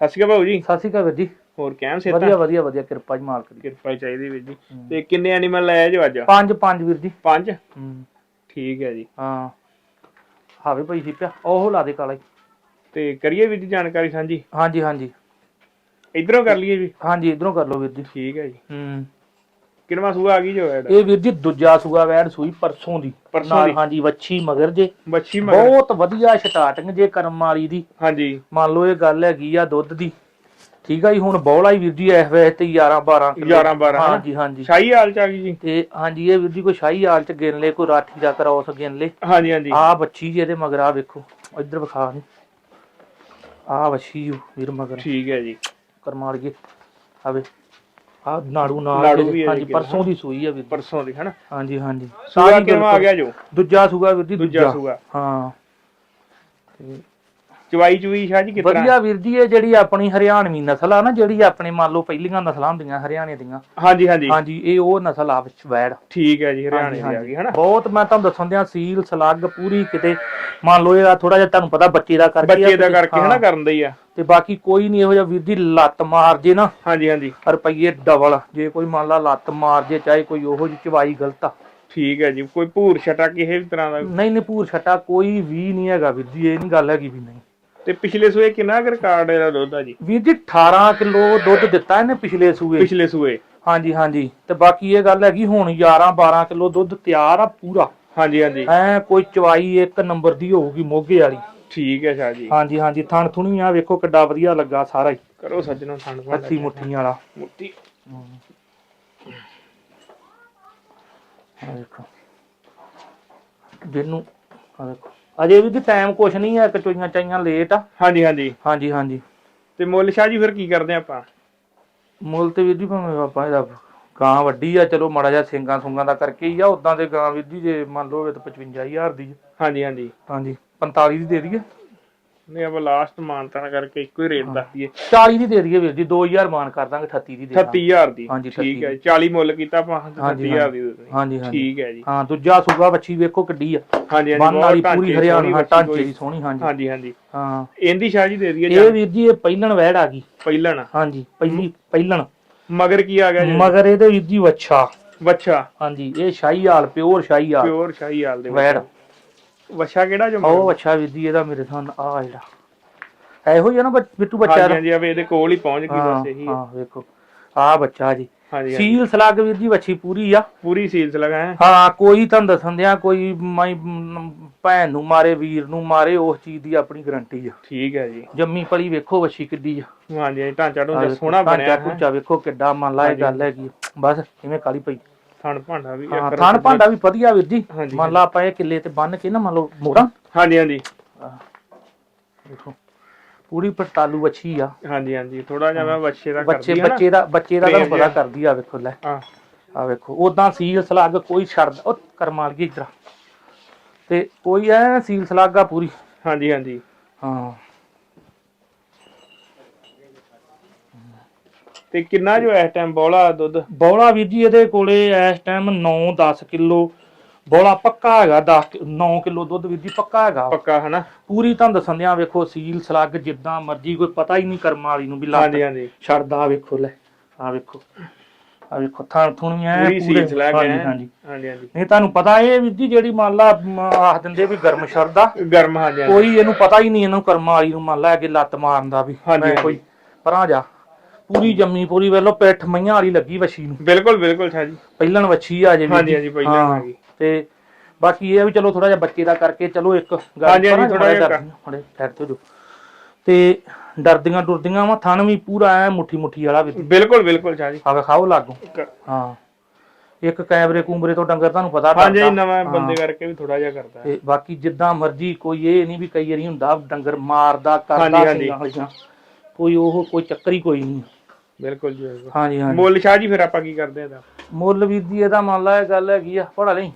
ਸਤਿ ਸ਼੍ਰੀ ਅਕਾਲ ਭਾਊ ਜੀ। ਸਤਿ ਸ਼੍ਰੀ ਅਕਾਲ ਵੀਰ ਜੀ। ਹੋਰ ਕਹਿਮ ਸੇ ਵਧੀਆ ਵਧੀਆ ਵਧੀਆ ਕਿਰਪਾ ਜੀ ਮਾਲਕ ਦੀ। ਕਿਰਪਾ ਹੀ ਚਾਹੀਦੀ ਵੀਰ ਜੀ। ਤੇ ਕਿੰਨੇ ਐਨੀਮਲ ਲਾਇਆ ਜੋ ਅੱਜ? ਪੰਜ ਪੰਜ ਵੀਰ ਜੀ। ਪੰਜ? ਹੂੰ। ਠੀਕ ਹੈ ਜੀ। ਹਾਂ। ਹਾਵੇ ਭਾਈ ਸੀ ਪਿਆ। ਉਹ ਲਾ ਦੇ ਕਾਲਾ ਜੀ। ਤੇ ਕਰੀਏ ਵੀਰ ਜੀ ਜਾਣਕਾਰੀ ਸਾਂਝੀ? ਹਾਂਜੀ ਹਾਂਜੀ। ਇਧਰੋਂ ਕਰ ਲਈਏ ਜੀ। ਹਾਂਜੀ ਇਧਰੋਂ ਕਰ ਲਓ ਵੀਰ ਜੀ। ਠੀਕ ਹੈ ਜੀ। ਹੂੰ। ਕਿੰਨਵਾ ਸੂਆ ਆ ਗਈ ਜੋ ਐਡ? ਇਹ ਵੀਰ ਜੀ ਦੂਜਾ ਸੂਆ ਵੈੜ ਸੂਈ ਪਰਸੋਂ ਦੀ। ਪਰਸੋਂ ਨਾਲ ਦੀ? ਹਾਂਜੀ ਵੱਛੀ ਮਗਰ ਜੇ। ਬੱਚੀ ਮਗਰ। ਬਹੁਤ ਵਧੀਆ ਸਟਾਰਟਿੰਗ ਜੇ ਕਰਮ ਵਾਲੀ ਦੀ। ਹਾਂਜੀ। ਮੰਨ ਲਓ ਇਹ ਗੱਲ ਹੈਗੀ ਆ ਦੁੱਧ ਦੀ। ਠੀਕ ਆ ਜੀ ਹੁਣ ਬੌਲਾ ਹੀ ਵੀਰ ਜੀ ਇਸ ਵੇਲੇ ਤੇ 11 12 ਕਿਲੋ। 11 12 ਹਾਂਜੀ ਹਾਂਜੀ। ਸ਼ਾਹੀ ਹਾਲ ਚ ਆ ਗਈ ਜੀ। ਤੇ ਹਾਂਜੀ ਇਹ ਵੀਰ ਜੀ ਕੋਈ ਸ਼ਾਹੀ ਹਾਲ ਚ ਗਿਣ ਲੈ ਕੋਈ ਰਾਠੀ ਦਾ ਕਰਾਉਸ ਗਿਣ ਲੈ। ਹਾਂਜੀ ਹਾਂਜੀ। ਆ ਬੱਚੀ ਜੀ ਇਹਦੇ ਮਗਰ ਆ ਵੇਖੋ ਇੱਧਰ ਵਿਖਾ ਨੇ। ਆ ਬੱਚੀ ਵੀਰ ਮਗਰ। ਠੀਕ ਹੈ ਜੀ। ਕਰਮਾਲੀਏ ਆਵੇ ਆ ਨਾੜੂ ਨਾਲ ਨਾੜੂ ਵੀ ਇਹਦੇ ਹਾਂਜੀ ਪਰਸੋਂ ਦੀ ਸੂਈ ਆ ਵੀਰ ਜੀ। ਪਰਸੋਂ ਦੀ ਹਨਾ? ਹਾਂਜੀ ਹਾਂਜੀ। ਸੂਆ ਸਾਰੀ ਕਿੰਨਵਾ ਆ ਗਿਆ ਜੋ? ਦੂਜਾ ਸੂਆ ਵੀਰ ਜੀ ਦੂਜਾ। ਸੂਆ। ਹਾਂ। ਚਵਾਈ ਚੁਈ ਸ਼ਾਹ ਜੀ ਕਿਤਨਾ ਵਧੀਆ ਵੀਰ ਜੀ ਇਹ ਜਿਹੜੀ ਆਪਣੀ ਹਰਿਆਣਵੀ ਨਸਲ ਆ ਨਾ ਜਿਹੜੀ ਆਪਣੇ ਮੰਨ ਲਓ ਪਹਿਲੀਆਂ ਨਸਲਾਂ ਹੁੰਦੀਆਂ ਹਰਿਆਣੇ ਦੀਆਂ। ਹਾਂਜੀ ਹਾਂਜੀ। ਹਾਂਜੀ ਇਹ ਉਹ ਨਸਲ ਆ ਵਿੱਚ ਵੈੜ। ਠੀਕ ਹੈ ਜੀ ਹਰਿਆਣੇ ਦੀ ਆ ਗਈ ਹਨਾ? ਬਹੁਤ ਮੈਂ ਤੁਹਾਨੂੰ ਦੱਸਣ ਦਿਆਂ ਸੀਲ ਸਲੱਗ ਪੂਰੀ ਕਿਤੇ ਮੰਨ ਲਓ ਇਹ ਥੋੜਾ ਜਿਹਾ ਤੁਹਾਨੂੰ ਪਤਾ ਬੱਚੇ ਦਾ ਕਰਕੇ ਬੱਚੇ ਦਾ ਕਰਕੇ ਹਾਂ। ਹਨਾ ਕਰਨ ਦੇ ਹੀ ਆ। ਤੇ ਬਾਕੀ ਕੋਈ ਨਹੀਂ ਇਹੋ ਜਿਹਾ ਵੀਰ ਜੀ ਲੱਤ ਮਾਰ ਜੇ ਨਾ ਹਾਂਜੀ ਹਾਂਜੀ। ਰੁਪਈਏ ਡਬਲ ਜੇ ਕੋਈ ਮੰਨ ਲਾ ਲੱਤ ਮਾਰ ਜੇ ਚਾਹੇ ਕੋਈ ਉਹੋ ਜਿਹੀ ਚਵਾਈ ਗਲਤ ਆ। ਠੀਕ ਹੈ ਜੀ ਕੋਈ ਭੂਰ ਛਟਾ ਕਿਸੇ ਵੀ ਤਰ੍ਹਾਂ ਦਾ? ਨਹੀਂ ਨਹੀਂ ਭੂਰ ਛਟਾ ਕੋਈ ਵੀ ਨਹੀਂ ਹੈਗਾ ਵੀਰ ਜੀ ਇਹ ਨਹੀਂ ਗੱਲ ਹੈਗੀ ਵੀ ਨਹੀਂ। ਤੇ ਪਿਛਲੇ ਸੂਏ ਕਿੰਨਾ ਕੁ ਰਿਕਾਰਡ ਇਹਦਾ ਦੁੱਧ ਆ ਜੀ? ਵੀਰ ਜੀ 18 ਕਿਲੋ ਦੁੱਧ ਦਿੱਤਾ ਇਹਨੇ ਪਿਛਲੇ ਸੂਏ। ਪਿਛਲੇ ਸੂਏ। ਹਾਂਜੀ ਹਾਂਜੀ। ਤੇ ਬਾਕੀ ਇਹ ਗੱਲ ਹੈਗੀ ਹੁਣ 11 12 ਕਿਲੋ ਦੁੱਧ ਤਿਆਰ ਆ ਪੂਰਾ। ਹਾਂਜੀ ਹਾਂਜੀ। ਐ ਕੋਈ ਚਵਾਈ ਇੱਕ ਨੰਬਰ ਦੀ ਹੋਊਗੀ ਮੋਗੇ ਵਾਲੀ। ਠੀਕ ਹੈ ਸ਼ਾਹ ਜੀ। ਹਾਂਜੀ ਹਾਂਜੀ। ਥਣ ਥੁਣੀ ਆ ਵੇਖੋ ਕਿੱਡਾ ਵਧੀਆ ਲੱਗਾ ਸਾਰਾ ਹੀ। ਕਰੋ ਸੱਜਣੋ ਥੰਡ ਅੱਛੀ ਮੁੱਠੀਆਂ ਵਾਲਾ। ਮੁੱਠੀ। ਆ ਵੇਖੋ ਜਿਹਨੂੰ ਆ ਵੇਖੋ ਅਜੇ ਵੀ ਤੇ ਟਾਈਮ ਕੁਛ ਨਹੀਂ ਹੈ ਕਚੋਈਆਂ ਚਾਈਆਂ ਲੇਟ ਆ। ਹਾਂਜੀ ਹਾਂਜੀ। ਹਾਂਜੀ ਹਾਂਜੀ। ਤੇ ਮੁੱਲ ਸ਼ਾਹ ਜੀ ਫਿਰ ਕੀ ਕਰਦੇ ਆਪਾਂ? ਮੁੱਲ ਤੇ ਵੀਰ ਜੀ ਭਾਵੇਂ ਆਪਾਂ ਇਹਦਾ ਗਾਂ ਵੱਡੀ ਆ ਚਲੋ ਮਾੜਾ ਜਿਹਾ ਸਿੰਗਾਂ ਸੁੰਗਾਂ ਦਾ ਕਰਕੇ ਹੀ ਆ ਉਦਾਂ ਤੇ ਗਾਂ ਵੀਰ ਜੀ ਜੇ ਮੰਨ ਲਓ ਇਹ ਤਾਂ 55000 ਦੀ। ਹਾਂਜੀ ਹਾਂਜੀ। ਹਾਂਜੀ 45 ਦੀ ਦੇ ਦਈਏ। ਨਹੀਂ ਆਪਾਂ ਲਾਸਟ ਮਾਨਤਾਨਾ ਕਰਕੇ ਇੱਕੋ ਹੀ ਰੇਟ ਦੱਸ ਦਈਏ। 40 ਦੀ ਦੇ ਦਈਏ ਵੀਰ ਜੀ 2000 ਮਾਨ ਕਰ ਦਾਂਗੇ 38 ਦੀ ਦੇ ਦਾਂਗੇ। 38000 ਦੀ। ਹਾਂਜੀ, ਠੀਕ 38 ਹੈ 40 ਮੁੱਲ ਕੀਤਾ ਆਪਾਂ ਹਾਂਜੀ, 38000 ਦੀ ਦੇ ਦੇਣੀ। ਹਾਂਜੀ ਹਾਂਜੀ। ਠੀਕ ਹੈ ਜੀ। ਹਾਂ ਦੂਜਾ ਸੂਗਾ ਬੱਚੀ ਵੇਖੋ ਕਿੱਡੀ ਆ। ਹਾਂਜੀ ਹਾਂਜੀ ਬੰਨ ਬਹੁਤ ਵਾਲੀ ਢਾਂਚੇ ਪੂਰੀ ਦੀ ਹਰਿਆਣਾ ਸੋਹਣੀ ਢਾਂਚੇ ਬੱਚੀ ਦੀ ਸੋਹਣੀ ਹਾਂਜੀ। ਹਾਂਜੀ ਹਾਂਜੀ। ਹਾਂ। ਇਹਦੀ ਸ਼ਾਹ ਜੀ ਦੇ ਦਈਏ ਇਹ ਵੀਰ ਜੀ ਇਹ ਪਹਿਲਣ ਵੈੜ ਆ ਗਈ। ਪਹਿਲਣ। ਹਾਂਜੀ ਪਹਿਲੀ ਪਹਿਲਣ। ਮਗਰ ਕੀ ਆ ਗਿਆ ਜੀ? ਮਗਰ ਇਹਦੇ ਵੀਰ ਜੀ ਵੱਛਾ। ਵੱਛਾ। ਹਾਂਜੀ ਇਹ ਸ਼ਾਹੀ ਹਾਲ ਪਿਓਰ ਸ਼ਾਹੀ ਹਾਲ ਪਿਓਰ ਸ਼ਾਹੀ ਹਾਲ ਦੇ ਵੈੜ। ਵੱਛਾ ਕਿਹੜਾ ਜੋ ਉਹ ਵੱਛਾ ਵੀਰ ਜੀ ਇਹਦਾ ਮੇਰੇ ਸਾਹਮਣੇ ਆ ਜਿਹੜਾ। ਇਹੋ ਜਿਹਾ ਨਾ ਬੱਚ- ਬਿੱਟੂ ਬੱਚਾ ਹਾਂਜੀ ਹਾਂਜੀ ਆਵੇ ਇਹਦੇ ਕੋਲ ਹੀ ਪਹੁੰਚ ਗਈ ਹਾਂ ਬਸ ਇਹੀ ਹਾਂ ਵੇਖੋ। ਆ ਬੱਚਾ ਜੀ। ਹਾਂਜੀ ਹਾਂਜੀ। ਸੀਲ ਸਲੱਗ ਵੀਰ ਜੀ ਵੱਛੀ ਪੂਰੀ ਆ। ਪੂਰੀ ਸੀਲਸ ਲਗਾ ਹੈ? ਹਾਂ ਕੋਈ ਤੁਹਾਨੂੰ ਦੱਸਣ ਦਿਆਂ ਕੋਈ ਮਾਈ ਮ, ਭੈਣ ਨੂੰ ਮਾਰੇ ਵੀਰ ਨੂੰ ਮਾਰੇ ਉਸ ਚੀਜ਼ ਦੀ ਆਪਣੀ ਗਰੰਟੀ ਆ। ਠੀਕ ਹੈ ਜੀ। ਜੰਮੀ ਪਲੀ ਵੇਖੋ ਵੱਛੀ ਕਿੱਡੀ ਆ। ਹਾਂਜੀ ਹਾਂਜੀ, ਢਾਂਚਾ ਢੂੰਚਾ ਸੋਹਣਾ ਬਣਿਆ ਢਾਂਚਾ ਹੈ? ਕੁੱਚਾ ਵੇਖੋ ਕਿੱਡਾ ਮੰਨ ਲਾ ਇਹ ਹਾਂਜੀ। ਗੱਲ ਹੈਗੀ ਆ। ਬਸ ਇਵੇਂ ਕਾਲੀ ਪਈ। ਥਣ ਭਾਂਡਾ ਵੀ ਹਾਂ ਇੱਕ ਥਣ ਭਾਂਡਾ ਵੀ ਵਧੀਆ ਵੀਰ ਜੀ। ਹਾਂਜੀ, ਮੰਨ ਲਾ ਆਪਾਂ ਇਹ ਕਿੱਲੇ ਤੇ ਬੰਨ ਕੇ ਨਾ ਮੰਨ ਲਓ ਮੋੜਾ। ਹਾਂਜੀ ਹਾਂਜੀ। ਵੇਖੋ ਪੂਰੀ ਪਟਾਲੂ ਵੱਛੀ ਆ। ਹਾਂਜੀ ਹਾਂਜੀ। ਥੋੜਾ ਜਿਹਾ ਮੈਂ ਬੱਚੇ ਦਾ ਬੱਚੇ ਕਰਦੀ ਆ ਬੱਚੇ ਦਾ ਬੱਚੇ ਦਾ ਤੁਹਾਨੂੰ ਪਤਾ। ਕਰਦੀ ਆ ਵੇਖੋ ਲੈ। ਹਾਂ। ਆ ਵੇਖੋ ਉਦਾਂ ਸੀਲ ਸਲੱਗ ਕੋਈ ਛੱਡ ਉਹ ਕਰਮਾਲ ਗਈ ਇਧਰ ਤੇ ਕੋਈ ਐ ਸੀਲ ਸਲੱਗ ਪੂਰੀ। ਹਾਂਜੀ ਹਾਂਜੀ। ਹਾਂ। ਤੇ ਕਿੰਨਾ ਜੋ ਇਸ ਟਾਈਮ ਬੋਲਾ ਦੁੱਧ? ਬੌਲਾ ਵੀਰ ਜੀ ਇਹਦੇ ਕੋਲੇ ਇਸ ਟਾਈਮ 9-10 ਕਿਲੋ ਬੌਲਾ ਪੱਕਾ ਹੈਗਾ 10 9 ਕਿਲੋ ਦੁੱਧ ਵੀਰ ਜੀ ਪੱਕਾ ਹੈਗਾ। ਪੱਕਾ ਹਨਾ? ਪੂਰੀ ਤੁਹਾਨੂੰ ਦੱਸਣ ਦਿਆਂ ਵੇਖੋ ਸੀਲ ਸਲੱਗ ਜਿੱਦਾਂ ਮਰਜ਼ੀ ਕੋਈ ਪਤਾ ਹੀ ਨਹੀਂ ਕਰਮਾਂ ਵਾਲੀ ਨੂੰ ਵੀ ਲੱਤ ਹਾਂਜੀ ਹਾਂਜੀ। ਛੱਡਦਾ ਵੇਖੋ ਲੈ ਆ ਵੇਖੋ ਆ ਵੇਖੋ ਥਾਂ ਥੁਣੀਆਂ ਐਂ ਪੂਰੀ ਲੱਗ ਹਾਂਜੀ ਹਾਂਜੀ। ਹਾਂਜੀ ਹਾਂਜੀ। ਨਹੀਂ ਤੁਹਾਨੂੰ ਪਤਾ ਇਹ ਵੀਰ ਜੀ ਜਿਹੜੀ ਮੰਨ ਲਾ ਮ, ਆਖ ਦਿੰਦੇ ਵੀ ਗਰਮ ਸ਼ਰਦਾ। ਗਰਮ ਹਾਂਜੀ ਹਾਂਜੀ। ਕੋਈ ਇਹਨੂੰ ਪਤਾ ਹੀ ਨਹੀਂ ਇਹਨੂੰ ਕਰਮਾਂ ਵਾਲੀ ਨੂੰ ਮੰਨ ਲਾ ਕਿ ਲੱਤ ਮਾਰਨ ਦਾ ਵੀ ਹਾਂਜੀ, ਮੈਂ ਹਾਂਜੀ। ਕੋਈ ਪਰਾਂ ਜਾ। ਪੂਰੀ ਜੰਮੀ ਪੂਰੀ ਵੇਲੋ ਪਿੱਠ ਮਈਆਂ ਵਾਲੀ ਲੱਗੀ ਵਛੀ ਨੂੰ ਬਿਲਕੁਲ ਬਿਲਕੁਲ ਸ਼ਾਹ ਜੀ ਪਹਿਲਣ ਵੱਛੀ ਆ ਜੇ ਹਾਂਜੀ, ਜੀ। ਹਾਂਜੀ, ਪਹਿਲਣ ਹਾਂ, ਗਈ। ਤੇ ਬਾਕੀ ਇਹ ਆ ਵੀ ਚਲੋ ਥੋੜਾ ਜਿਹਾ ਬੱਚੇ ਦਾ ਕਰਕੇ ਚਲੋ ਇੱਕ ਗੱਲ ਹਾਂਜੀ, ਹਾਂਜੀ, ਥੋੜ੍ਹਾ ਜਿਹਾ ਥੋੜ੍ਹਾ ਠਹਿਰ ਤੇ ਜੋ ਤੇ ਡਰਦੀਆਂ ਡੁਰਦੀਆਂ ਵਾ ਥਣ ਵੀ ਪੂਰਾ ਐ ਮੁੱਠੀ ਮੁੱਠੀ ਵਾਲਾ ਵੀ ਬਿਲਕੁਲ ਬਿਲਕੁਲ ਸ਼ਾਹ ਜੀ ਆ ਖਾਓ ਲਾਗੂ ਕ- ਹਾਂ ਇੱਕ ਕੈਮਰੇ ਕੂਮਰੇ ਤੋਂ ਡੰਗਰ ਤੁਹਾਨੂੰ ਪਤਾ ਹਾਂਜੀ ਡਰਦਾ। ਨਵਾਂ ਹਾਂ। ਬੰਦੇ ਕਰਕੇ ਵੀ ਥੋੜਾ ਜਿਹਾ ਕਰਦਾ ਹੈ ਤੇ ਬਾਕੀ ਜਿੱਦਾਂ ਮਰਜ਼ੀ ਕੋਈ ਇਹ ਨਹੀਂ ਵੀ ਕਈ ਵਾਰੀ ਹੁੰਦਾ ਡੰਗਰ ਮਾਰਦਾ ਕਰਦਾ ਹਾਂਜੀ, ਹਾਂਜੀ। ਵਾਲੀਆਂ ਕੋਈ ਉਹ ਕੋਈ ਚੱਕਰ ਹੀ ਕੋਈ ਨਹੀਂ ਬਿਲਕੁਲ ਜੀ ਬਿਲਕੁਲ। ਹਾਂਜੀ ਹਾਂਜੀ। ਮੁੱਲ ਸ਼ਾਹ ਜੀ ਫਿਰ ਆਪਾਂ ਕੀ ਕਰਦੇ ਆ ਇਹਦਾ? ਮੁੱਲ ਵੀਰ ਜੀ ਇਹਦਾ ਮੰਨ ਲਾ ਇਹ ਗੱਲ ਹੈਗੀ ਆ ਪੜਾ ਲਈ।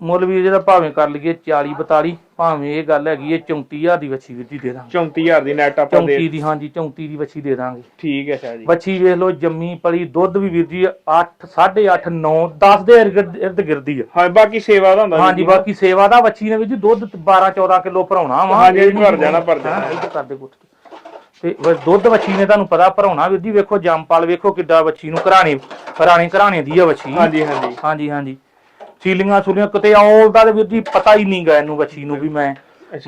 ਮੁੱਲ ਵੀਰ ਜਿਹਦਾ ਭਾਵੇਂ ਕਰ ਲਈਏ 40 42 ਭਾਵੇਂ ਇਹ ਗੱਲ ਹੈਗੀ ਹੈ 34000 ਦੀ ਵੱਛੀ ਵੀਰ ਜੀ ਦੇ ਦਾਂਗੇ। 34000 ਦੀ ਨੈਟ ਆਪਾਂ ਦੇ 34 ਦੀ ਹਾਂਜੀ 34 ਦੀ ਵੱਛੀ ਦੇ ਦਾਂਗੇ। ਠੀਕ ਹੈ ਸ਼ਾਹ ਜੀ। ਵੱਛੀ ਵੇਖ ਲਓ ਜੰਮੀ ਪਲੀ ਦੁੱਧ ਵੀ ਵੀਰ ਜੀ 8 8.5 9 10 ਦੇ ਇਰਦ ਇਰਦ ਗਿਰਦੀ ਆ। ਹਾਂ ਬਾਕੀ ਸੇਵਾ ਦਾ ਹੁੰਦਾ ਹਾਂਜੀ ਜੀ। ਬਾਕੀ ਸੇਵਾ ਦਾ ਵੱਛੀ ਨੇ ਵੀਰ ਜੀ ਦੁੱਧ 12 14 ਕਿਲੋ ਭਰਾਉਣਾ ਵਾ। ਹਾਂਜੀ, ਭਰ ਜਾਣਾ, ਭਰ ਜਾਣਾ। ਇਹ ਤਾਂ ਕਰਦੇ ਪੁੱਤ ਤੇ ਬਸ ਦੁੱਧ ਵੱਛੀ ਨੇ ਤੁਹਾਨੂੰ ਪਤਾ ਭਰਾਉਣਾ ਵੀਰ ਜੀ ਵੇਖੋ ਜੰਪਾਲ ਵੇਖੋ ਕਿੱਡਾ ਵੱਛੀ ਨੂੰ ਘਰਾਣੇ ਘਰਾਣੇ ਘਰਾਣੇ ਦੀ ਆ ਵੱਛੀ। ਹਾਂਜੀ ਹਾਂਜੀ। ਹਾਂਜੀ ਹਾਂਜੀ। ਸੀਲੀਆਂ ਸੂਲੀਆਂ ਕਿਤੇ ਔਲ ਦਾ ਤੇ ਵੀਰ ਜੀ ਪਤਾ ਹੀ ਨਹੀਂ ਗਾ ਇਹਨੂੰ ਵੱਛੀ ਨੂੰ ਵੀ ਮੈਂ।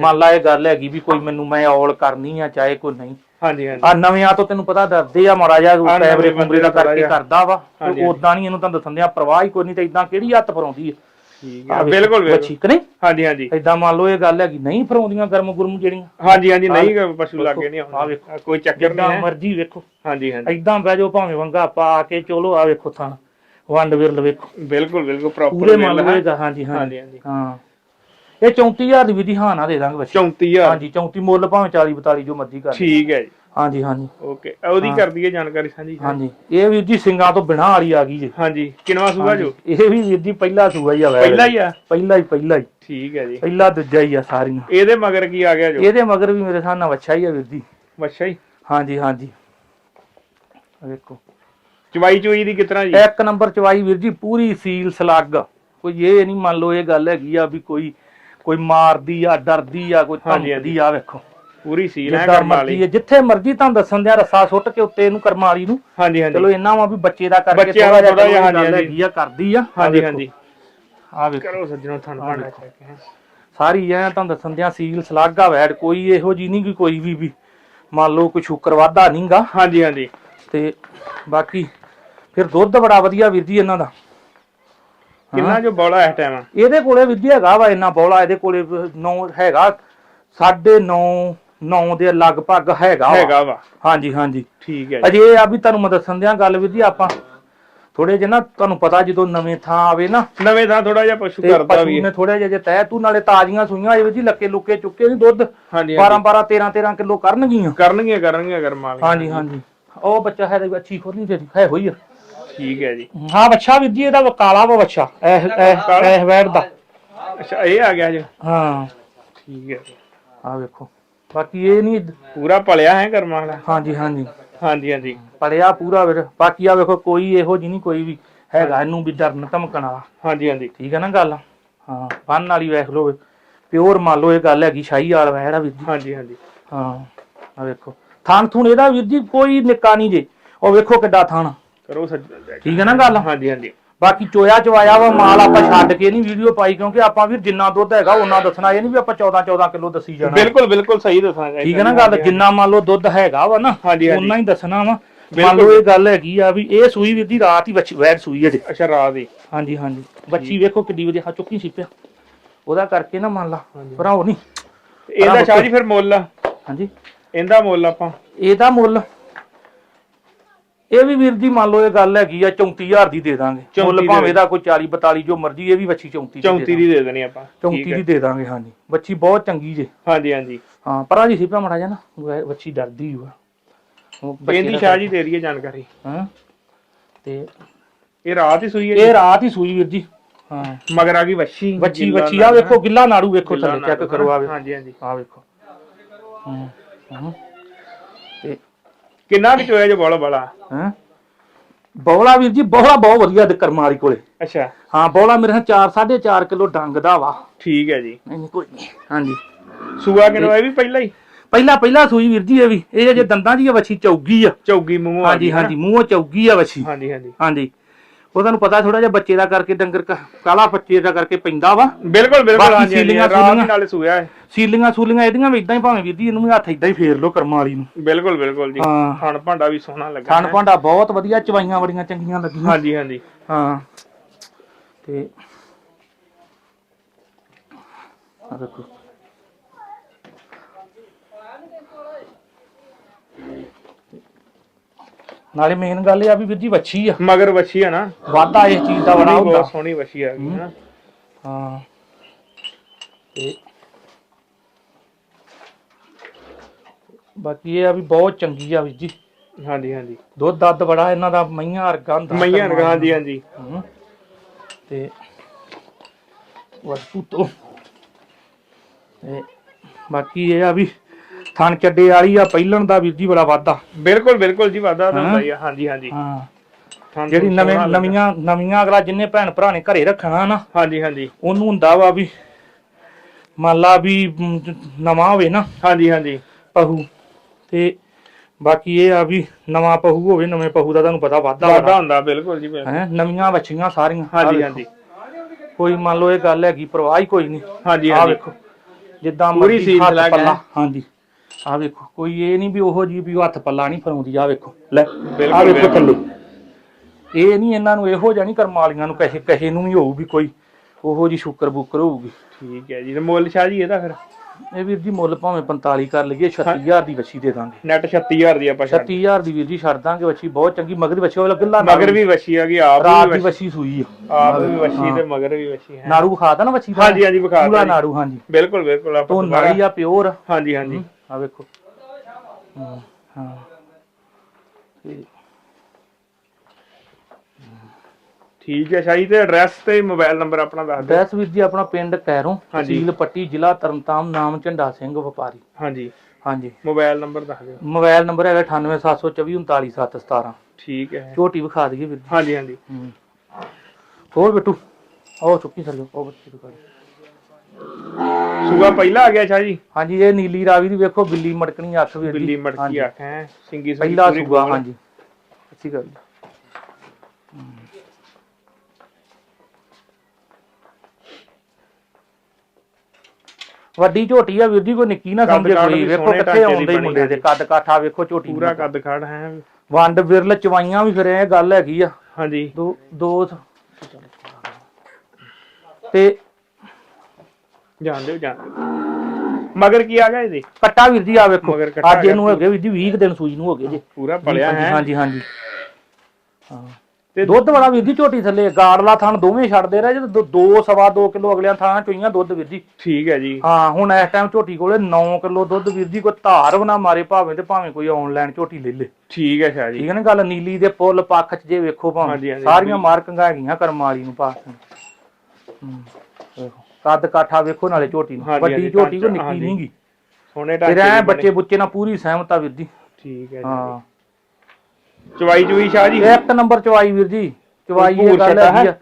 ਮੰਨ ਲਾ ਇਹ ਗੱਲ ਹੈਗੀ ਵੀ ਕੋਈ ਮੈਨੂੰ ਮੈਂ ਔਲ ਕਰਨੀ ਆ ਚਾਹੇ ਕੋਈ ਨਹੀਂ। ਹਾਂਜੀ ਹਾਂਜੀ। ਆ ਨਵਿਆਂ ਤੋਂ ਤੈਨੂੰ ਪਤਾ ਡਰਦੇ ਆ ਮਾੜਾ ਜਿਹਾ ਕੈਮਰੇ ਕੁਮਰੇ ਦਾ ਕਰਕੇ ਕਰਦਾ ਵਾ। ਉਦਾਂ ਨਹੀਂ ਇਹਨੂੰ ਤੁਹਾਨੂੰ ਦੱਸਣ ਦਿਆਂ ਪ੍ਰਵਾਹ ਹੀ ਕੋਈ ਨਹੀਂ ਤੇ ਇਦਾਂ ਕਿਹੜੀ ਹੱਥ ਫਰਾਉਂਦੀ ਹੈ ਠੀਕ ਹੈ ਬਿਲਕੁਲ ਬਿਲਕੁਲ। ਵੱਛੀ ਕਿ ਨਹੀਂ? ਹਾਂਜੀ ਹਾਂਜੀ। ਇਦਾਂ ਮੰਨ ਲਓ ਇਹ ਗੱਲ ਹੈਗੀ ਨਹੀਂ ਫਰਾਉਂਦੀਆਂ ਗਰਮ ਗੁਰਮ ਜਿਹੜੀਆਂ। ਹਾਂਜੀ ਹਾਂਜੀ ਨਹੀਂ ਪਸ਼ੂ ਲਾਗੇ ਨਹੀਂ ਆਹ ਆਉਂਦਾ। ਵੇਖੋ। ਕੋਈ ਚੱਕਰ ਨਹੀਂ ਹੈ। ਮਰਜ਼ੀ ਵੇਖੋ। ਹਾਂਜੀ ਹਾਂਜੀ। ਇਦਾਂ ਬਹਿ ਜਾਓ ਭਾਵੇਂ ਵੰਗਾ ਪਾ ਕੇ ਚਲੋ ਆ ਵੇਖੋ ਥਣ। ਵੰਡ ਵਿਰਲ ਵੇਖੋ। ਬਿਲਕੁਲ ਬਿਲਕੁਲ ਪੂਰੇ ਪ੍ਰੋਪਰ ਮੰਨ ਲਓ ਹਾਂਜੀ। ਹਾਂਜੀ ਹਾਂਜੀ। ਹਾਂ। ਇਹ 34000 ਦੀ ਵਿਧੀ ਹਾਂ ਨਾ ਦੇ ਦਾਂਗੇ ਬੱਚੇ। 34000 ਹਾਂਜੀ 34 ਮੁੱਲ ਭਾਵੇਂ 40 42 ਜੋ ਮਰਜ਼ੀ ਕਰ ਠੀਕ ਹੈ ਜੀ। ਹਾਂਜੀ ਹਾਂਜੀ। ਓਕੇ ਉਹਦੀ ਕਰ ਦਈਏ ਜਾਣਕਾਰੀ ਸਾਂਝੀ ਹਾਂਜੀ ਇਹ ਵੀਰ ਜੀ ਸਿੰਘਾਂ ਤੋਂ ਬਿਨਾਂ ਵਾਲੀ ਆ ਗਈ ਜੀ। ਹਾਂਜੀ ਕਿਨਵਾ ਸੂਗਾ ਜੋ? ਇਹ ਵੀ ਵੀਰ ਜੀ ਪਹਿਲਾ ਸੂਆ ਹੀ ਆ। ਪਹਿਲਾ ਹੀ ਆ? ਪਹਿਲਾ ਹੀ ਪਹਿਲਾ ਹੀ। ਠੀਕ ਹੈ ਜੀ। ਪਹਿਲਾ ਦੂਜਾ ਹੀ ਆ ਸਾਰੀਆਂ। ਇਹਦੇ ਮਗਰ ਕੀ ਆ ਗਿਆ ਜੋ? ਇਹਦੇ ਮਗਰ ਵੀ ਮੇਰੇ ਹਿਸਾਬ ਨਾਲ ਵੱਛਾ ਹੀ ਆ ਵੀਰ ਜੀ। ਅੱਛਾ ਜੀ ਹਾਂਜੀ ਹਾਂਜੀ। ਵੇਖੋ। ਚਵਾਈ ਚੋਈ ਦੀ ਕਿਤਨਾ ਜੀ? ਇੱਕ ਨੰਬਰ ਚਵਾਈ ਵੀਰ ਜੀ ਪੂਰੀ ਸੀਲ ਸਲੱਗ। ਕੋਈ ਇਹ ਨਹੀਂ ਮੰਨ ਲਓ ਇਹ ਗੱਲ ਹੈਗੀ ਆ ਵੀ ਕੋਈ ਕੋਈ ਮਾਰਦੀ ਆ ਡਰਦੀ ਆ ਕੋਈ ਹਾਂਜੀ, ਧਮਕਦੀ ਆ ਵੇਖੋ। ਪੂਰੀ ਸੀਲ ਹੈ ਜਿੱਦਾਂ ਕਰਮ ਵਾਲੀ। ਮਰਜ਼ੀ ਹੈ ਜਿੱਥੇ ਮਰਜ਼ੀ ਤੁਹਾਨੂੰ ਦੱਸਣ ਦਿਆ ਰੱਸਾ ਸੁੱਟ ਕੇ ਉੱਤੇ ਇਹਨੂੰ ਕਰਮ ਵਾਲੀ ਨੂੰ। ਹਾਂਜੀ ਹਾਂਜੀ। ਚਲੋ ਇੰਨਾ ਵਾ ਵੀ ਬੱਚੇ ਦਾ ਕਰਕੇ ਬੱਚਿਆਂ ਦਾ ਥੋੜ੍ਹਾ ਜਿਹਾ, ਗੱਲ ਹਾਂਜੀ, ਹੈਗੀ ਆ ਕਰਦੀ ਆ। ਹਾਂਜੀ ਹਾਂਜੀ। ਆ ਵੇਖੋ। ਕਰੋ ਸੱਜਣੋ ਥਣ ਭਾਂਡਾ ਚੈੱਕ ਹੈ ਸਾਰੀ ਐ ਤੁਹਾਨੂੰ ਦੱਸਣ ਦਿਆਂ ਸੀਲ ਸਲਾਗਾ ਵੈੜ ਕੋਈ ਇਹੋ ਜੀ ਨਹੀਂ ਕਿ ਕੋਈ ਵੀ ਵੀ। ਮੰਨ ਲਓ ਕੋਈ ਸ਼ੁਕਰ ਵਾਧਾ ਨਹੀਂਗਾ ਹਾਂਜੀ ਹਾਂਜੀ। ਤੇ ਬਾਕੀ ਫਿਰ ਦੁੱਧ ਬੜਾ ਵਧੀਆ ਵੀਰ ਜੀ ਇਹਨਾਂ ਦਾ। ਕਿੰਨਾ ਜੋ ਬੋਲਾ ਇਸ ਟਾਈਮ ਇਹਦੇ ਕੋਲੇ ਜੀ ਹੈਗਾ ਵਾ ਇੰਨਾ ਬੌਲਾ ਇਹਦੇ ਕੋਲੇ 9 ਹੈਗਾ 9.5 9 ਦੇ ਲਗਭਗ ਹੈਗਾ। ਹੈਗਾ ਵਾ। ਹਾਂਜੀ ਹਾਂਜੀ। ਠੀਕ ਹੈ ਜੀ। ਅਜੇ ਆ ਵੀ ਤੁਹਾਨੂੰ ਮੈਂ ਦੱਸਣ ਦਿਆਂ ਗੱਲ ਜੀ ਆਪਾਂ। ਥੋੜੇ ਜਿਹਾ ਨਾ ਤੁਹਾਨੂੰ ਪਤਾ ਜਦੋਂ ਨਵੇਂ ਥਾਂ ਆਵੇ ਨਾ। ਨਵੇਂ ਥਾਂ ਥੋੜਾ ਜਿਹਾ ਪਸ਼ੂ ਤੇ ਕਰਦਾ ਵੀ। ਨੇ ਥੋੜੇ ਜਿਹਾ ਜੇ ਤੈ ਤੂੰ ਨਾਲੇ ਤਾਜ਼ੀਆਂ ਸੂਈਆਂ ਇਹ ਜੀ ਲੱਕੇ ਲੁੱਕੇ ਚੁੱਕੇ ਨਹੀਂ ਦੁੱਧ। ਹਾਂਜੀ 12 ਹਾਂਜੀ 12 13 13 ਕਿਲੋ ਕਰਨਗੀਆਂ। ਕਰਨਗੀਆਂ ਕਰਨਗੀਆਂ ਕਰਮ ਵਾਲੀ ਹਾਂਜੀ ਹਾਂਜੀ। ਉਹ ਬੱਚਾ ਹੈ ਤੇ ਅੱਛੀ ਖੋਲੀ ਤੇਰੀ ਹੈ ਹੋਈ ਆ। ਠੀਕ ਹੈ ਜੀ। ਹਾਂ ਬੱਚਾ ਵੀਰ ਜੀ ਇਹਦਾ ਕਾਲਾ ਵਾ ਬੱਚਾ ਇਹ ਇਹ ਇਹ ਵੈੜ ਦਾ। ਅੱਛਾ ਇਹ ਆ ਗਿਆ ਜੀ। ਹਾਂ। ਠੀਕ ਹੈ। ਆ ਵੇਖੋ। ਬਾਕੀ ਇਹ ਨਹੀਂ ਪੂਰਾ ਪਲਿਆ ਹੈ ਕਰਮ ਵਾਲਾ? ਹਾਂਜੀ ਹਾਂਜੀ। ਹਾਂਜੀ ਹਾਂਜੀ। ਪੜਿਆ ਪੂਰਾ ਵੀਰ। ਬਾਕੀ ਆ ਵੇਖੋ ਕੋਈ ਇਹੋ ਜੀ ਨਹੀਂ ਕੋਈ ਵੀ ਹੈਗਾ ਇਹਨੂੰ ਵੀ ਡਰਨ ਧਮਕਣ ਵਾਲਾ। ਹਾਂਜੀ ਹਾਂਜੀ। ਠੀਕ ਹੈ ਨਾ ਗੱਲ? ਹਾਂ ਬੰਨ ਵਾਲੀ ਵੇਖ ਲਓ ਪਿਓਰ ਮੰਨ ਲਓ ਇਹ ਗੱਲ ਹੈਗੀ ਸ਼ਾਹੀ ਵਾਲ ਵੈੜ ਵੀਰ ਜੀ। ਹਾਂਜੀ ਹਾਂਜੀ। ਹਾਂ ਆ ਵੇਖੋ। ਥਾਣ ਥੂਣ ਇਹਦਾ ਵੀਰ ਜੀ ਕੋਈ ਨਿੱਕਾ ਨਹੀਂ ਜੇ। ਉਹ ਵੇਖੋ ਕਿੱਡਾ ਥਾਣ ਕਰੋ ਸੱਜਣ ਚੈੱਕ ਠੀਕ ਹੈ ਨਾ ਗੱਲ? ਹਾਂਜੀ ਹਾਂਜੀ। ਬਾਕੀ ਚੋਇਆ ਚਵਾਇਆ ਵਾ ਮਾਲ ਆਪਾਂ ਛੱਡ ਕੇ ਨਹੀਂ ਵੀਡੀਓ ਪਾਈ ਕਿਉਂਕਿ ਆਪਾਂ ਵੀਰ ਜਿੰਨਾ ਦੁੱਧ ਹੈਗਾ ਉਹਨਾਂ ਦੱਸਣਾ। ਇਹ ਨਹੀਂ ਵੀ ਆਪਾਂ 14 14 ਕਿਲੋ ਦੱਸੀ ਜਾਣਾ। ਬਿਲਕੁਲ ਬਿਲਕੁਲ ਸਹੀ ਦੱਸਾਂਗਾ। ਠੀਕ ਹੈ ਨਾ ਗੱਲ? ਜਿੰਨਾ ਮੰਨ ਲਓ ਦੁੱਧ ਹੈਗਾ ਵਾ ਨਾ। ਉਹਨਾਂ ਹੀ ਦੱਸਣਾ ਵਾ। ਮੰਨ। ਲਓ ਇਹ ਗੱਲ ਹੈਗੀ ਆ ਵੀ ਇਹ ਸੂਈ ਵੀਰ ਦੀ ਰਾਤ ਹੀ ਬੱਚੀ ਵੈਰ ਸੂਈ ਹੈ ਜੀ ਅੱਛਾ ਰਾਤ ਦੀ ਹਾਂਜੀ ਹਾਂਜੀ। ਬੱਚੀ ਵੇਖੋ ਕਿੱਡੀ ਵਧੀਆ ਹਾਂ ਚੁੱਕੀ ਸੀ ਪਿਆ। ਉਹਦਾ ਕਰਕੇ ਨਾ ਮੰਨ ਲਾ ਭਰਾਓ ਨਹੀਂ ਇਹਦਾ ਸ਼ਾਹ ਜੀ ਫਿਰ ਮੁੱਲ? ਹਾਂਜੀ। ਇਹਦਾ ਮੁੱਲ ਆਪਾਂ? ਇਹਦਾ ਮੁੱਲ ਇਹ ਵੀ ਵੀਰ ਜੀ ਮੰਨ ਲਓ ਇਹ ਗੱਲ ਹੈਗੀ ਆ 34000 ਦੀ ਦੇ ਦਾਂਗੇ। 34 ਮੁੱਲ ਦੇ ਭਾਵੇਂ ਦਾ ਕੋਈ 40 42 ਜੋ ਮਰਜ਼ੀ ਇਹ ਵੀ ਬੱਚੀ 34 34 ਦੀ ਦੇ ਦੇਣੀ ਆਪਾਂ। 34 ਦੀ ਦੇ ਦਾਂਗੇ ਹਾਂਜੀ। ਬੱਚੀ ਬਹੁਤ ਚੰਗੀ ਜੇ। ਹਾਂਜੀ ਹਾਂਜੀ। ਹਾਂ ਪਰਾਂ ਜੀ ਸੀ ਪਿਆ ਮੜਾ ਜਾ ਨਾ ਵੈ- ਬੱਚੀ ਡਰਦੀ ਹੋਆ ਉਹ ਬੱਚੇ ਇਹਦੀ ਦਾ- ਸ਼ਾਹ ਜੀ ਦੇ ਰਹੀ ਜਾਣਕਾਰੀ। ਹਾਂ ਤੇ ਇਹ ਰਾਤ ਹੀ ਸੂਈ ਹੈ ਇਹ ਰਾਤ ਹੀ ਸੂਈ ਵੀਰ ਜੀ। ਹਾਂ। ਜੀ? ਮਗਰ ਆ ਗਈ ਵੱਛੀ। ਗਿੱਲਾ ਬੱਚੀ ਆ ਵੇਖੋ ਗਿੱਲਾ ਨਾੜੂ ਵੇਖੋ ਥੱਲੇ ਚੈੱਕ ਨਾੜੂ ਕਰੋ ਆ ਵੇਖੋ। ਹਾਂਜੀ ਹਾਂਜੀ। ਆ ਵੇਖੋ। ਹੂੰ ਹੂੰ। ਕਿੰਨਾ ਕੁ ਚੋਇਆ ਜੋ ਬੋਲਾ ਬੜਾ ਹਾਂ? ਬੌਲਾ ਵੀਰ ਜੀ ਬੌਲਾ ਬਹੁਤ ਵਧੀਆ ਦੇ ਕਰਮਾਰੀ ਕੋਲੇ। ਅੱਛਾ। ਹਾਂ ਬੌਲਾ ਮੇਰੇ ਨਾਲ 4 4.5 ਕਿਲੋ ਡੰਗ ਦਾ ਵਾ। ਠੀਕ ਹੈ ਜੀ। ਨਹੀਂ ਕੋਈ ਨਹੀਂ। ਹਾਂਜੀ। ਸੂਆ ਕਿਨੋ ਇਹ ਵੀ ਪਹਿਲਾਂ ਹੀ? ਪਹਿਲਾ ਪਹਿਲਾ ਸੂਈ ਵੀਰ ਜੀ ਇਹ ਵੀ। ਇਹ ਜੇ ਦੰਦਾਂ ਦੀ ਇਹ ਵੱਛੀ ਚੌਗੀ ਆ। ਚੌਗੀ ਮੂੰਹੋਂ ਆ ਹਾਂਜੀ ਹਾਂਜੀ ਮੂੰਹੋਂ ਚੌਗੀ ਆ ਵੱਛੀ। ਹਾਂਜੀ ਹਾਂਜੀ। ਹਾਂਜੀ। ਉਹ ਤੁਹਾਨੂੰ ਪਤਾ ਥੋੜਾ ਜਿਹਾ ਬੱਚੇ ਦਾ ਕਰਕੇ ਡੰਗਰ ਕਾਲਾ ਬੱਚੇ ਦਾ ਕਰਕੇ ਪੈਂਦਾ ਵਾ। ਬਿਲਕੁਲ ਬਿਲਕੁਲ ਹਾਂਜੀ ਸੂਲੀਆਂ। ਨਾਲੇ ਸੂਇਆ ਹੈ ਸੀਲੀਆਂ ਸੂਲੀਆਂ ਇਹਦੀਆਂ ਵੀ ਇਦਾਂ ਹੀ ਭਾਵੇਂ ਵੀਰ ਜੀ ਇਹਨੂੰ ਵੀ ਹੱਥ ਇਦਾਂ ਹੀ ਫੇਰ ਲੋ ਕਰਮਾਂ ਵਾਲੀ ਨੂੰ। ਬਿਲਕੁਲ ਬਿਲਕੁਲ ਜੀ। ਖਾਣ ਭਾਂਡਾ ਵੀ ਸੋਹਣਾ ਲੱਗਾ ਖਾਣ। ਭਾਂਡਾ ਬਹੁਤ ਵਧੀਆ ਚਵਾਈਆਂ ਬੜੀਆਂ ਚੰਗੀਆਂ ਲੱਗੀਆਂ। ਹਾਂਜੀ ਹਾਂਜੀ। ਹਾਂ। ਤੇ ਆ ਦੇਖੋ। ਨਾਲੇ ਮੇਨ ਗੱਲ ਇਹ ਆ ਵੀ ਵੀਰ ਜੀ ਵੱਛੀ ਆ। ਮਗਰ ਵੱਛੀ ਆ ਨਾ। ਵਾਧਾ ਇਸ ਚੀਜ਼ ਦਾ ਬੜਾ ਬਹੁਤ ਹੁੰਦਾ। ਸੋਹਣੀ ਵੱਛੀ ਆ ਗਈ ਨਾ। ਹਾਂ। ਤੇ ਬਾਕੀ ਇਹ ਆ ਵੀ ਬਹੁਤ ਚੰਗੀ ਆ ਵੀਰ ਜੀ। ਹਾਂਜੀ ਹਾਂਜੀ। ਦੁੱਧ ਦੱਧ ਬੜਾ ਇਹਨਾਂ ਦਾ ਮਈਆਂ ਵਰਗਾ ਹੁੰਦਾ। ਮਈਆਂ ਨੇ ਹਾਂਜੀ ਹਾਂਜੀ। ਹਮ। ਤੇ ਵਸਤੂ ਤੋਂ ਤੇ ਬਾਕੀ ਇਹ ਆ ਵੀ ਥਣ ਚੱਡੇ ਵਾਲੀ ਆ ਪਹਿਲਣ ਦਾ ਵੀਰ ਜੀ ਬੜਾ ਵਾਧਾ। ਬਿਲਕੁਲ ਬਿਲਕੁਲ ਜੀ ਵਾਦਾ ਤਾਂ। ਹੁੰਦਾ ਹੀ ਆ ਹਾਂਜੀ ਹਾਂਜੀ। ਹਾਂ। ਜਿਹੜੀ ਨਵੇਂ ਸੋਹਣਾ ਲੱਗਾ। ਨਵੀਆਂ ਨਵੀਆਂ ਅਗਲਾ ਜਿੰਨੇ ਭੈਣ ਭਰਾ ਨੇ ਘਰੇ ਰੱਖਣਾ ਨਾ ਹਾਂਜੀ ਹਾਂਜੀ। ਉਹਨੂੰ ਹੁੰਦਾ ਵਾ ਵੀ ਮੰਨ ਲਾ ਵੀ ਮ, ਨਵਾਂ ਹੋਵੇ ਨਾ। ਹਾਂਜੀ ਹਾਂਜੀ। ਪਹੂ। ਤੇ ਬਾਕੀ ਇਹ ਆ ਵੀ ਨਵਾਂ ਪਹੂ ਹੋਵੇ ਨਵੇਂ ਪਹੂ ਦਾ ਤੁਹਾਨੂੰ ਪਤਾ ਵਾਧਾ ਵਾਧਾ ਹੁੰਦਾ ਬਿਲਕੁਲ ਜੀ ਬਿਲਕੁਲ। ਹੈ ਨਵੀਆਂ ਵੱਛੀਆਂ ਸਾਰੀਆਂ। ਆਹ ਹਾਂਜੀ ਵੇਖੋ। ਹਾਂਜੀ। ਕੋਈ ਮੰਨ ਲਓ ਇਹ ਗੱਲ ਹੈਗੀ ਪਰਵਾਹ ਹੀ ਕੋਈ ਨਹੀਂ। ਹਾਂਜੀ ਆ ਹਾਂਜੀ। ਵੇਖੋ। ਜਿੱਦਾਂ ਪੂਰੀ ਮਰਜ਼ੀ ਸੀਲ ਹੱਥ ਲੱਗ ਪੱਲਾ। ਹੈ। ਹਾਂਜੀ। ਆ ਵੇਖੋ ਕੋਈ ਇਹ ਨਹੀਂ ਵੀ ਉਹੋ ਜੀ ਵੀ ਉਹ ਹੱਥ ਪੱਲਾ ਨਹੀਂ ਫਰਾਉਂਦੀ ਆ ਵੇਖੋ ਲੈ ਬਿਲਕੁਲ, ਆ ਵੇਖੋ ਬਿਲਕੁਲ। ਥੱਲੇ। ਇਹ ਨਹੀਂ ਇਹਨਾਂ ਨੂੰ ਇਹੋ ਜਿਹਾ ਨਹੀਂ ਕਰਮ ਵਾਲੀਆਂ ਨੂੰ ਕਹੇ ਕਹੇ ਨੂੰ ਵੀ ਹੋਊ ਵੀ ਕੋਈ ਉਹੋ ਜੀ ਸ਼ੁਕਰ ਬੁੱਕਰ ਹੋਊਗੀ। ਠੀਕ ਹੈ ਜੀ ਤੇ ਮੁੱਲ ਸ਼ਾਹ ਜੀ ਇਹਦਾ ਫਿਰ? ਇਹ ਵੀਰ ਜੀ ਮੁੱਲ ਭਾਵੇਂ 45 ਕਰ ਲਈਏ 36000 ਦੀ ਵੱਛੀ ਦੇ ਦਾਂਗੇ। ਨੈਟ 36000 ਦੀ ਆਪਾਂ ਛੱਡ 36000 ਦੀ ਵੀਰ ਜੀ ਛੱਡ ਦਾਂਗੇ ਵੱਛੀ ਬਹੁਤ ਚੰਗੀ ਮਗਰ ਵੱਛੀ ਗੱਲਾਂ ਮਗਰ ਵੀ ਵਸ਼ੀ ਆ ਗਈ ਆਪ ਰਾਤ ਵੀ ਦੀ ਵੱਛੀ। ਸੂਈ ਆ। ਆਪ ਵੀ ਵਸ਼ੀ ਤੇ ਮਗਰ ਵੀ ਵਸ਼ੀ ਹੈ। ਨਾੜੂ ਖਾਦਾ ਨਾ ਵੱਛੀ ਦਾ? ਹਾਂਜੀ ਹਾਂਜੀ ਵਿਖਾ ਪੂਰਾ ਜੀ। ਨਾੜੂ ਹਾਂਜੀ। ਬਿਲਕੁਲ ਬਿਲਕੁਲ ਆਪਾਂ ਤੋਂ ਦੁਬਾਰਾ- ਨਾੜੀ ਆ ਪਿਓਰ। ਹਾਂਜੀ ਹਾਂਜੀ। ਆ ਵੇਖੋ। ਹਾਂ ਠੀਕ ਹੈ ਸ਼ਾਹੀ ਤੇ ਐਡਰੈਸ ਤੇ ਮੋਬਾਈਲ ਨੰਬਰ ਆਪਣਾ ਦੱਸ ਦਿਓ। ਐਡਰੈਸ ਵੀਰ ਜੀ ਆਪਣਾ ਪਿੰਡ ਕੈਰੋਂ ਹਾਂਜੀ। ਤਹਿਸੀਲ ਪੱਟੀ ਜ਼ਿਲ੍ਹਾ ਤਰਨਤਾਰਨ ਨਾਮ ਝੰਡਾ ਸਿੰਘ ਵਪਾਰੀ। ਹਾਂਜੀ। ਹਾਂਜੀ। ਮੋਬਾਈਲ ਨੰਬਰ ਦੱਸ ਦਿਓ। ਮੋਬਾਈਲ ਨੰਬਰ ਹੈਗਾ 9872439717 ਠੀਕ ਹੈ। ਝੋਟੀ ਵਿਖਾ ਦਈਏ ਵੀਰ ਜੀ। ਹਾਂਜੀ ਹਾਂਜੀ। ਹੋਰ ਬਿੱਟੂ? ਉਹ ਚੁੱਕੀ ਸਰ ਉਹ ਬੱਚੇ ਦਿਖਾ ਦਿਓ। ਸੂਆ ਪਹਿਲਾ ਆ ਗਿਆ ਸ਼ਾਹ ਜੀ? ਹਾਂਜੀ ਇਹ ਨੀਲੀ ਰਾਵੀ ਦੀ ਵੇਖੋ ਬਿੱਲੀ ਮੜਕਣੀ ਅੱਖ ਜੀ ਬਿੱਲੀ ਮੜਕੀ। ਅੱਖ ਹੈ? ਸਿੰਗੀ ਸੁੰਗੀ ਪਹਿਲਾ ਸੂਆ। ਹਾਂਜੀ। ਅੱਛੀ ਗੱਲ ਵੱਡੀ ਝੋਟੀ ਆ ਵੀਰ ਜੀ ਕੋਈ ਨਿੱਕੀ ਨਾ ਸਮਝੇ ਕੋਈ। ਵੀ ਵੇਖੋ ਕਿੱਥੇ ਆਉਂਦੇ ਹੀ ਮੁੰਡੇ ਦੇ ਕੱਦ ਕਾਠਾ ਵੇਖੋ ਝੋਟੀ ਪੂਰਾ। ਕੱਦ ਖੜ ਹੈ? ਵੰਡ ਵਿਰਲ ਚਵਾਈਆਂ ਵੀ ਫਿਰ ਇਹ ਗੱਲ ਹੈਗੀ ਆ। ਹਾਂਜੀ। ਦੋ ਦੋ ਤੇ ਮਗਰ ਕੀ ਆ ਗਿਆ ਇਹਦੇ? ਕੱਟਾ ਵੀਰ ਜੀ ਆ ਵੇਖੋ। ਮਗਰ ਕੱਟਾ ਅੱਜ ਇਹਨੂੰ ਹੈਗੇ ਵੀਰ ਜੀ 20 ਕੁ ਦਿਨ ਸੂਈ ਨੂੰ ਹੋ ਗਏ ਜੀ। ਪੂਰਾ ਪਲਿਆ ਹੈ। ਹਾਂਜੀ ਹਾਂਜੀ। ਹਾਂ। ਤੇ ਦੁੱਧ ਬੜਾ ਵੀਰ ਜੀ ਝੋਟੀ ਥੱਲੇ ਗਾੜਲਾ ਥਣ ਦੋਵੇਂ ਛੱਡਦੇ ਰਹੇ ਜਦੋਂ ਦੋ ਸਵਾ 2 ਕਿਲੋ ਅਗਲਿਆਂ ਥਾਂ ਚੋਈਆਂ ਦੁੱਧ ਵੀਰ ਜੀ। ਠੀਕ ਹੈ ਜੀ। ਹਾਂ ਹੁਣ ਇਸ ਟਾਈਮ ਝੋਟੀ ਕੋਲੇ 9 ਕਿਲੋ ਦੁੱਧ ਵੀਰ ਜੀ ਕੋਈ ਧਾਰ ਬਣਾ ਮਾਰੇ ਭਾਵੇਂ ਤੇ ਭਾਵੇਂ ਕੋਈ ਆਨਲਾਈਨ ਝੋਟੀ ਲੈ ਲੇ। ਠੀਕ ਹੈ ਸ਼ਾਹ ਜੀ। ਠੀਕ ਹੈ ਨਾ ਗੱਲ? ਨੀਲੀ ਦੇ ਪੁੱਲ ਪੱਖ ਚ ਜੇ ਵੇਖੋ ਹਾਂਜੀ, ਭਾਵੇਂ ਹਾਂਜੀ, ਸਾਰੀਆਂ ਮਾਰਕਿੰਗਾਂ ਹੈਗੀਆਂ ਕਰਮ ਵਾਲੀ ਨੂੰ ਪਾਸ ਹੂੰ ਵੇਖੋ। ਕੱਦ ਕਾਠਾ ਵੇਖੋ ਨਾਲੇ ਝੋਟੀ ਨੂੰ। ਹਾਂਜੀ, ਵੱਡੀ ਹਾਂਜੀ, ਝੋਟੀ ਕੋ ਨਿੱਕੀ ਹਾਂਜੀ। ਨਹੀਂਗੀ। ਸੋਹਣੇ ਫਿਰ ਢਾਂਚੇ ਐ। ਬੱਚੇ ਬੁੱਚੇ ਨਾਲ ਪੂਰੀ ਸਹਿਮਤ ਵੀਰ ਜੀ। ਠੀਕ ਹੈ ਜੀ। ਹਾਂ। ਚਵਾਈ ਚੁਈ ਸ਼ਾਹ ਜੀ? ਇੱਕ ਨੰਬਰ ਚਵਾਈ ਵੀਰ ਜੀ। ਚਵਾਈ ਇਹ ਭੂਰ ਗੱਲ ਹੈਗੀ ਆ।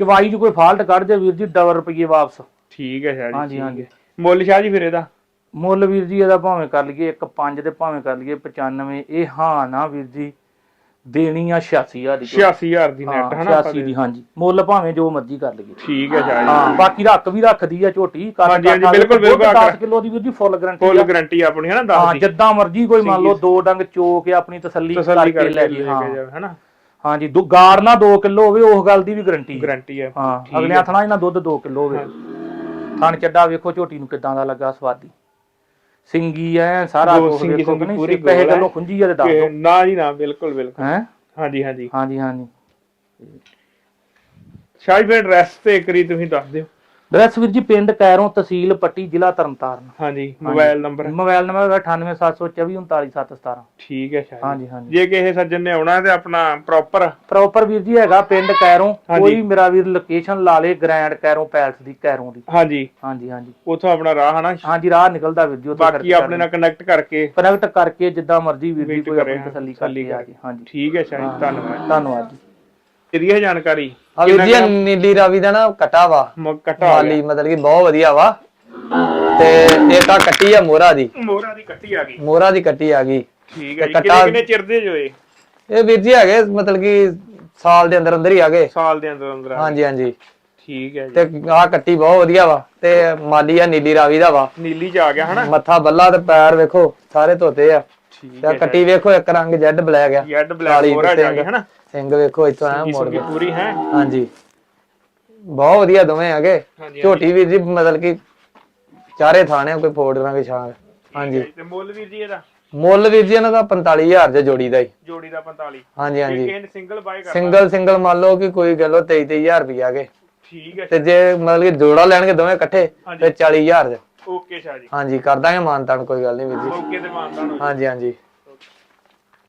ਚਵਾਈ 'ਚ ਕੋਈ ਫਾਲਟ ਕੱਢ ਦੇ ਵੀਰ ਜੀ ਡਬਲ ਰੁਪਏ ਵਾਪਸ। ਠੀਕ ਹੈ ਸ਼ਾਹ ਜੀ ਹਾਂਜੀ ਠੀਕ ਹਾਂਜੀ ਹੈ। ਮੁੱਲ ਸ਼ਾਹ ਜੀ ਫਿਰ ਇਹਦਾ? ਮੁੱਲ ਵੀਰ ਜੀ ਇਹਦਾ ਭਾਵੇਂ ਕਰ ਲਈਏ ਇੱਕ 5 ਤੇ ਭਾਵੇਂ ਕਰ ਲਈਏ 95 ਇਹ ਹਾਂ ਨਾ ਵੀਰ ਜੀ। ਦੇਣੀ ਆ 86000 ਦੀ 86000 ਦੀ ਨੈਟ ਹਾਂ ਹਨਾ ਆਪਾਂ 86 ਦੀ ਹਾਂਜੀ। ਮੁੱਲ ਭਾਵੇਂ ਜੋ ਮਰਜ਼ੀ ਕਰ ਲਈਏ। ਠੀਕ ਹੈ ਸ਼ਾਹ ਜੀ ਹਾਂ ਬਾਕੀ ਰੱਖ ਵੀ ਰੱਖਦੀ ਆ ਝੋਟੀ। ਹਾਂਜੀ, ਹਾਂਜੀ, ਬਿਲਕੁਲ, ਬਿਲਕੁਲ। 10 ਕਿਲੋ ਦੀ ਵੀਰ ਜੀ ਫੁੱਲ ਗਾਰੰਟੀ ਫੁੱਲ ਗਾਰੰਟੀ ਆਪਣੀ ਹੈ ਨਾ ਹਾਂ ਦੱਸ ਦੀ। ਜਿੱਦਾਂ ਮਰਜ਼ੀ ਕੋਈ ਮੰਨ ਲਓ ਦੋ ਡੰਗ ਚੋ ਕੇ ਆਪਣੀ ਤਸੱਲੀ ਕਰਕੇ ਲੈ ਜੀ ਹਾਂ। ਹਨਾ। ਹਾਂਜੀ ਦੋ ਗਾੜ ਨਾ 2 ਕਿਲੋ ਹੋਵੇ ਉਸ ਗੱਲ ਦੀ ਵੀ ਗਾਰੰਟੀ ਗਾਰੰਟੀ ਹੈ ਹਾਂ ਅਗਲੇ ਹੈ। ਹੱਥ ਨਾਲ ਇਹਨਾਂ ਦੁੱਧ 2 ਕਿਲੋ ਹੋਵੇ। ਥਣ ਚੱਡਾ ਵੇਖੋ ਝੋਟੀ ਨੂੰ ਕਿਦਾਂ ਦਾ ਲੱਗਾ ਸਵਾਦੀ। ਸਿੰਗੀ ਐ ਸਾਰਾ ਕੁਝ ਸਿੰਗੀ ਵੇਖੋ ਕਿ ਸੁੰਗੀ ਨਹੀਂ ਪੂਰੀ ਪੈਸੇ ਗੋਲ ਹੈ। ਗੱਲੋਂ ਖੁੰਜੀ ਆ ਤੇ ਦੱਸ ਕਿ ਦੋ। ਨਾ ਜੀ ਨਾ ਬਿਲਕੁਲ ਬਿਲਕੁਲ। ਹੈ? ਹਾਂਜੀ ਹਾਂਜੀ। ਹਾਂਜੀ ਹਾਂਜੀ। ਜੀ ਫਿਰ ਐਡਰੈਸ ਤੇ ਇੱਕ ਵਾਰੀ ਤੁਸੀਂ ਦੱਸ ਦਿਓ। ਡਰੈਸ ਵੀਰ ਜੀ ਪਿੰਡ ਕੈਰੋਂ ਤਹਿਸੀਲ ਪੱਟੀ ਜ਼ਿਲ੍ਹਾ ਤਰਨਤਾਰਨ। ਹਾਂਜੀ ਮੋਬਾਈਲ ਨੰਬਰ। ਮੋਬਾਈਲ ਨੰਬਰ 9874243717 ਠੀਕ ਹੈ ਜੀ ਹਾਂਜੀ ਹਾਂਜੀ। ਜੇ ਕਿਸੇ ਸੱਜਣ ਨੇ ਆਉਣਾ ਤੇ ਆਪਣਾ ਪ੍ਰੋਪਰ ਪ੍ਰੋਪਰ ਵੀਰ ਜੀ ਹੈਗਾ ਪਿੰਡ ਕੈਰੋਂ। ਕੋਈ ਮੇਰਾ ਵੀਰ ਲੋਕੇਸ਼ਨ ਲਾ ਲੇ ਗ੍ਰੈਂਡ ਕੈਰੋਂ ਪੈਲਸ ਦੀ ਕੈਰੋਂ ਦੀ। ਹਾਂਜੀ। ਹਾਂਜੀ ਹਾਂਜੀ। ਉਥੋਂ ਆਪਣਾ ਰਾਹ ਹਨਾ। ਹਾਂਜੀ ਰਾਹ ਨਿਕਲਦਾ ਵੀਰ ਜੀ ਉੱਥੇ ਬਾਕੀ ਆਪਣੇ ਨਾਲ ਕਨੈਕਟ ਕਰਕੇ। ਕਨੈਕਟ ਕਰਕੇ ਜਿੱਦਾਂ ਮਰਜ਼ੀ ਵੀਰ ਜੀ ਕੋਈ ਆਪਣੀ ਕਰੇ, ਤਸੱਲੀ ਆ ਜੀ ਹਾਂਜੀ। ਠੀਕ ਹੈ ਜੀ ਧੰਨਵਾਦ। ਧੰਨਵਾਦ ਜੀ। ਇਹਦੀ ਇਹ ਜਾਣਕਾਰੀ। ਆ ਵੀਰ ਜੀ ਇਹ ਨੀਲੀ ਰਾਵੀ ਦਾ ਨਾ ਕਟਾ ਵਾ। ਕੱਟਾ ਮਾਲੀ ਮਤਲਬ ਕਿ ਬਹੁਤ ਵਧੀਆ ਵਾ। ਤੇ ਇਹ ਤਾਂ ਕੱਟੀ ਆ ਮੋਰਾ ਦੀ। ਮੋਹਰਾ ਦੀ ਕੱਟੀ ਆ ਗਈ। ਮੋਰਾ ਦੀ ਕੱਟੀ ਆ ਗਈ। ਠੀਕ ਹੈ ਕਿੰਨੇ ਕਿੰਨੇ ਚਿਰ ਦੇ ਜੋ ਇਹ ਇਹ ਵੀਰ ਜੀ ਹੈਗੇ ਮਤਲਬ ਕਿ ਸਾਲ ਦੇ ਅੰਦਰ ਅੰਦਰ ਹੀ ਆ ਗਏ ਸਾਲ ਦੇ ਅੰਦਰ ਅੰਦਰ। ਹਾਂਜੀ ਹਾਂਜੀ। ਠੀਕ ਹੈ ਜੀ। ਤੇ ਆ ਕੱਟੀ ਬਹੁਤ ਵਧੀਆ ਵਾ। ਤੇ ਮਾਲੀ ਆ ਨੀਲੀ ਰਾਵੀ ਦਾ ਵਾ। ਨੀਲੀ ਚ ਆ ਗਿਆ ਹਨਾ? ਮੱਥਾ ਬੱਲਾ ਤੇ ਪੈਰ ਵੇਖੋ ਸਾਰੇ ਧੋਤੇ ਆ। ਠੀਕ ਆਹ ਕੱਟੀ ਵੇਖੋ ਇੱਕ ਰੰਗ ਜੈਡ ਬਲੈਕ ਆ। ਯੈਡ ਬਲੈਕ ਮੋਹਰਾ ਜਾ। ਗਿਆ ਹਨਾ? ਸਿੰਘ ਵੇਖੋ ਇੱਥੋਂ ਆ ਮੋੜ ਕੇ। ਪੂਰੀ ਹੈ? ਹਾਂਜੀ। ਬਹੁਤ ਵਧੀਆ ਦੋਵੇਂ ਹਾਂਜੀ ਝੋਟੀ ਵੀਰ ਜੀ ਮਤਲਬ ਕਿ ਚਾਰੇ ਥਾਣੇ ਕੋਈ ਫੋੜ ਰੰਗ ਛਾਂ ਹਾਂਜੀ। ਤੇ ਮੁੱਲ ਵੀਰ ਜੀ ਇਹਦਾ? ਮੁੱਲ ਵੀਰ ਜੀ ਇਹਨਾਂ ਦਾ 45000 ਜੇ ਜੋੜੀ ਦਾ ਹੀ। ਜੋੜੀ ਦਾ 45 ਹਾਂਜੀ ਹਾਂਜੀ। ਕਿਸੇ ਨੇ ਸਿੰਗਲ ਬਾਈ ਕਰਨਾ। ਸਿੰਗਲ ਸਿੰਗਲ ਮੰਨ ਲਓ ਕਿ ਕੋਈ ਗੱਲ 23 23000 ਰੁਪਿਆ ਕੇ ਠੀਕ ਹੈ। ਤੇ ਜੇ ਮਤਲਬ ਕਿ ਜੋੜਾ ਲੈਣਗੇ ਦੋਵੇਂ ਇਕੱਠੇ। ਤੇ 40000 ਦੇ ਓਕੇ ਸ਼ਾਹ ਜੀ। ਹਾਂਜੀ ਕਰ ਦਾਂਗੇ ਮਾਨਤਾਨ ਕੋਈ ਗੱਲ ਨਹੀਂ ਵੀਰ ਜੀ। ਓਕੇ ਤੇ ਮਾਨਦਾਨ ਹੋ ਹਾਂਜੀ ਹਾਂਜੀ।